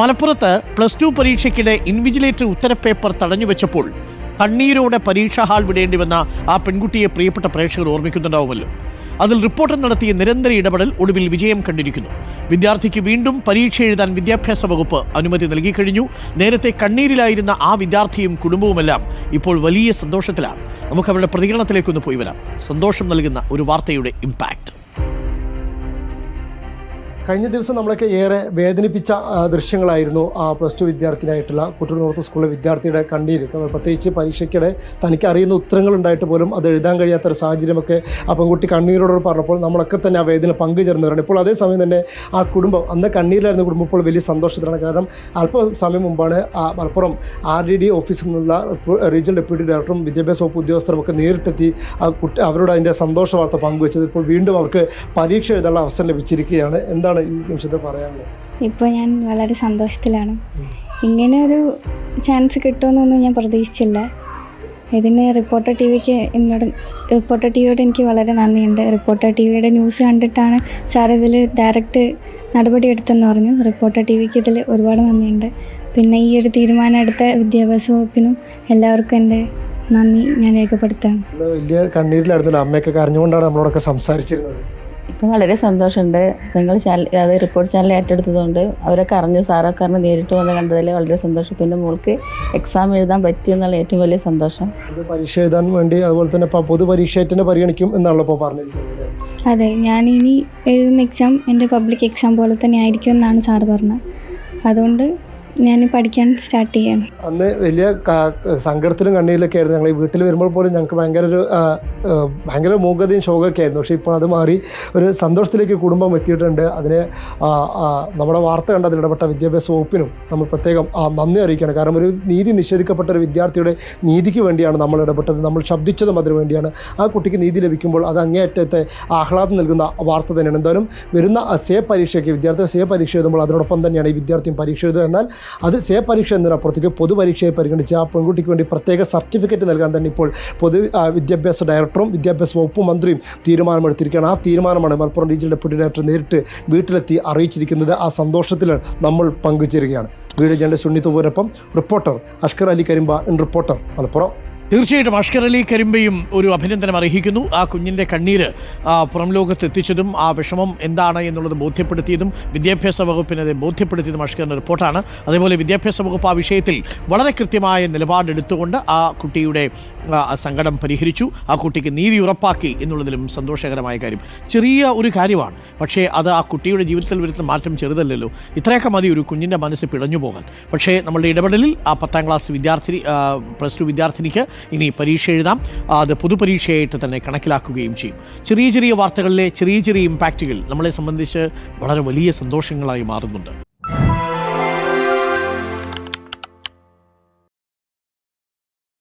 മലപ്പുറത്ത് plus two പരീക്ഷയ്ക്കിടെ invigilator ഉത്തരപ്പേപ്പർ തടഞ്ഞുവെച്ചപ്പോൾ കണ്ണീരോടെ പരീക്ഷാ ഹാൾ വിടേണ്ടി വന്ന ആ പെൺകുട്ടിയെ പ്രിയപ്പെട്ട പ്രേക്ഷകർ ഓർമ്മിക്കുന്നുണ്ടാവുമല്ലോ. അതിൽ റിപ്പോർട്ട് നടത്തിയ നിരന്തര ഇടപെടൽ ഒടുവിൽ വിജയം കണ്ടിരിക്കുന്നു. വിദ്യാർത്ഥിക്ക് വീണ്ടും പരീക്ഷ എഴുതാൻ വിദ്യാഭ്യാസ വകുപ്പ് അനുമതി നൽകിക്കഴിഞ്ഞു നേരത്തെ കണ്ണീരിലായിരുന്ന ആ വിദ്യാർത്ഥിയും കുടുംബവുമെല്ലാം ഇപ്പോൾ വലിയ സന്തോഷത്തിലാണ്. നമുക്ക് അവരുടെ പ്രതികരണത്തിലേക്കൊന്ന് പോയി വരാം. സന്തോഷം നൽകുന്ന ഒരു വാർത്തയുടെ ഇമ്പാക്റ്റ് കഴിഞ്ഞ ദിവസം നമ്മളൊക്കെ ഏറെ വേദനിപ്പിച്ച ദൃശ്യങ്ങളായിരുന്നു ആ പ്ലസ് ടു വിദ്യാർത്ഥിയായിട്ടുള്ള കുട്ടൂർ നോർത്ത് സ്കൂളിലെ വിദ്യാർത്ഥിയുടെ കണ്ണീര്. പ്രത്യേകിച്ച് പരീക്ഷയ്ക്കിടെ തനിക്ക് അറിയുന്ന ഉത്തരങ്ങൾ ഉണ്ടായിട്ട് പോലും അത് എഴുതാൻ കഴിയാത്ത ഒരു സാഹചര്യമൊക്കെ ആ പെൺകുട്ടി കണ്ണീരോട് പറഞ്ഞപ്പോൾ നമ്മളൊക്കെ തന്നെ ആ വേദന പങ്കുചേർന്നവരാണ് ഇപ്പോൾ അതേസമയം തന്നെ ആ കുടുംബം അന്ന് കണ്ണീരിലായിരുന്ന കുടുംബം ഇപ്പോൾ വലിയ സന്തോഷത്തിലാണ്. കാരണം അല്പ സമയം മുമ്പാണ് ആ മലപ്പുറം ആർ ഡി ഡി ഓഫീസിൽ നിന്നുള്ള റീജിയണൽ ഡെപ്യൂട്ടി ഡയറക്ടറും വിദ്യാഭ്യാസ വകുപ്പ് ഉദ്യോഗസ്ഥരും ഒക്കെ നേരിട്ടെത്തി ആ കുട്ടി അവരോട് അതിന്റെ സന്തോഷ വാർത്ത പങ്കുവച്ചത്. ഇപ്പോൾ വീണ്ടും അവർക്ക് പരീക്ഷ എഴുതാനുള്ള അവസരം ലഭിച്ചിരിക്കുകയാണ്. എന്താണ് ഈ നിമിഷത്തിൽ പറയാനുള്ളത്? ഇപ്പോൾ ഞാൻ വളരെ സന്തോഷത്തിലാണ്. ഇങ്ങനെ ഒരു ചാൻസ് കിട്ടുമെന്നൊന്നും ഞാൻ പ്രതീക്ഷിച്ചില്ല. ഇതിന് റിപ്പോർട്ടർ ടി വിക്ക് എന്നോട് റിപ്പോർട്ടർ ടി വിയോട് എനിക്ക് വളരെ നന്ദിയുണ്ട്. റിപ്പോർട്ടർ ടി വിയുടെ ന്യൂസ് കണ്ടിട്ടാണ് സാർ ഇതിൽ ഡയറക്റ്റ് നടപടി എടുത്തെന്ന് പറഞ്ഞു. റിപ്പോർട്ടർ ടി വിക്ക് ഇതിൽ ഒരുപാട് നന്ദിയുണ്ട്. പിന്നെ ഈ ഒരു തീരുമാനം എടുത്ത വിദ്യാഭ്യാസ വകുപ്പിനും എല്ലാവർക്കും എന്റെ നന്ദി ഞാൻ രേഖപ്പെടുത്താണ് വലിയ കണ്ണീരിലായിരുന്നല്ലോ. അമ്മയൊക്കെ കരഞ്ഞുകൊണ്ടാണ് നമ്മളോടൊക്കെ സംസാരിച്ചിരുന്നത്. ഇപ്പം വളരെ സന്തോഷമുണ്ട്. നിങ്ങൾ ചാനൽ അത് റിപ്പോർട്ട് ചാനൽ ഏറ്റെടുത്തതുകൊണ്ട് അവരൊക്കെ അറിഞ്ഞു. സാറൊക്കെ അറിഞ്ഞ് നേരിട്ട് വന്ന് കണ്ടതിൽ വളരെ സന്തോഷം. പിന്നെ മോൾക്ക് എക്സാം എഴുതാൻ പറ്റി എന്നുള്ള ഏറ്റവും വലിയ സന്തോഷം. പരീക്ഷ എഴുതാൻ വേണ്ടി അതുപോലെ തന്നെ പൊതു പരീക്ഷയായിട്ട് പരിഗണിക്കും എന്നാണല്ലോ ഇപ്പോൾ പറഞ്ഞിരിക്കുന്നത്. അതെ ഞാൻ ഇനി എഴുതുന്ന എക്സാം എന്റെ പബ്ലിക് എക്സാം പോലെ തന്നെ ആയിരിക്കും എന്നാണ് സാറ് പറഞ്ഞത്. അതുകൊണ്ട് ഞാൻ പഠിക്കാൻ സ്റ്റാർട്ട് ചെയ്യാണ്. അന്ന് വലിയ സങ്കടത്തിലും കണ്ണീരിലൊക്കെ ആയിരുന്നു. ഞങ്ങൾ വീട്ടിൽ വരുമ്പോൾ പോലും ഞങ്ങൾക്ക് ഭയങ്കര ഒരു ഭയങ്കര മൂകതയും ശോകമൊക്കെ ആയിരുന്നു. പക്ഷേ ഇപ്പോൾ അത് മാറി ഒരു സന്തോഷത്തിലേക്ക് കുടുംബം എത്തിയിട്ടുണ്ട്. അതിന് നമ്മുടെ വാർത്ത കണ്ട ഇടപെട്ട വിദ്യാഭ്യാസ വകുപ്പിനും നമ്മൾ പ്രത്യേകം നന്ദി അറിയിക്കുകയാണ്. കാരണം ഒരു നീതി നിഷേധിക്കപ്പെട്ട ഒരു വിദ്യാർത്ഥിയുടെ നീതിക്ക് വേണ്ടിയാണ് നമ്മൾ ഇടപെട്ടത്. നമ്മൾ ശബ്ദിച്ചതും അതിനു വേണ്ടിയാണ്. ആ കുട്ടിക്ക് നീതി ലഭിക്കുമ്പോൾ അത് അങ്ങേയറ്റത്തെ ആഹ്ലാദം നൽകുന്ന വാർത്ത തന്നെയാണ്. എന്തായാലും വരുന്ന സേ പരീക്ഷയ്ക്ക് വിദ്യാർത്ഥി സേ പരീക്ഷ എഴുതുമ്പോൾ അതിനോടൊപ്പം തന്നെയാണ് ഈ വിദ്യാർത്ഥിയും പരീക്ഷ എഴുതുക. എന്നാൽ അത് സേ പരീക്ഷ എന്നതിനപ്പുറത്തേക്ക് പൊതുപരീക്ഷയെ പരിഗണിച്ച് ആ പെൺകുട്ടിക്ക് വേണ്ടി പ്രത്യേക സർട്ടിഫിക്കറ്റ് നൽകാൻ തന്നെ ഇപ്പോൾ പൊതു വിദ്യാഭ്യാസ ഡയറക്ടറും വിദ്യാഭ്യാസ വകുപ്പ് മന്ത്രിയും തീരുമാനമെടുത്തിരിക്കുകയാണ്. ആ തീരുമാനമാണ് മലപ്പുറം റീജിയണൽ ഡെപ്യൂട്ടി ഡയറക്ടർ നേരിട്ട് വീട്ടിലെത്തി അറിയിച്ചിരിക്കുന്നത്. ആ സന്തോഷത്തിലാണ് നമ്മൾ പങ്കുചേരുകയാണ്. വീഡിയോ ജേർണലിസ്റ്റ് ഉണ്ണിത്തുപൂരപ്പം റിപ്പോർട്ടർ അഷ്കർ അലി കരിമ്പ റിപ്പോർട്ടർ മലപ്പുറം. തീർച്ചയായിട്ടും അഷ്കർ അലി കരിമ്പയും ഒരു അഭിനന്ദനം അർഹിക്കുന്നു. ആ കുഞ്ഞിന്റെ കണ്ണീര് പുറം ലോകത്ത് എത്തിച്ചതും ആ വിഷമം എന്താണ് എന്നുള്ളത് ബോധ്യപ്പെടുത്തിയതും വിദ്യാഭ്യാസ വകുപ്പിനെ അത് ബോധ്യപ്പെടുത്തിയതും അഷ്കറിന്റെ റിപ്പോർട്ടാണ്. അതേപോലെ വിദ്യാഭ്യാസ വകുപ്പ് ആ വിഷയത്തിൽ വളരെ കൃത്യമായ നിലപാടെടുത്തുകൊണ്ട് ആ കുട്ടിയുടെ സങ്കടം പരിഹരിച്ചു. ആ കുട്ടിക്ക് നീതി ഉറപ്പാക്കി എന്നുള്ളതിലും സന്തോഷകരമായ കാര്യം. ചെറിയ ഒരു കാര്യമാണ്. പക്ഷേ അത് ആ കുട്ടിയുടെ ജീവിതത്തിൽ വരുത്തുന്ന മാറ്റം ചെറുതല്ലല്ലോ. ഇത്രയൊക്കെ മതി ഒരു കുഞ്ഞിന്റെ മനസ്സ് പിടഞ്ഞു പോകാൻ. പക്ഷേ നമ്മളുടെ ഇടപെടലിൽ ആ പത്താം ക്ലാസ് വിദ്യാർത്ഥി പ്ലസ് ടു വിദ്യാർത്ഥിനിക്ക് ഇനി പരീക്ഷ എഴുതാം. അത് പൊതുപരീക്ഷയായിട്ട് തന്നെ കണക്കിലാക്കുകയും ചെയ്യും. ചെറിയ ചെറിയ വാർത്തകളിലെ ചെറിയ ചെറിയ ഇമ്പാക്റ്റുകൾ നമ്മളെ സംബന്ധിച്ച് വളരെ വലിയ സന്തോഷങ്ങളായി മാറുന്നുണ്ട്.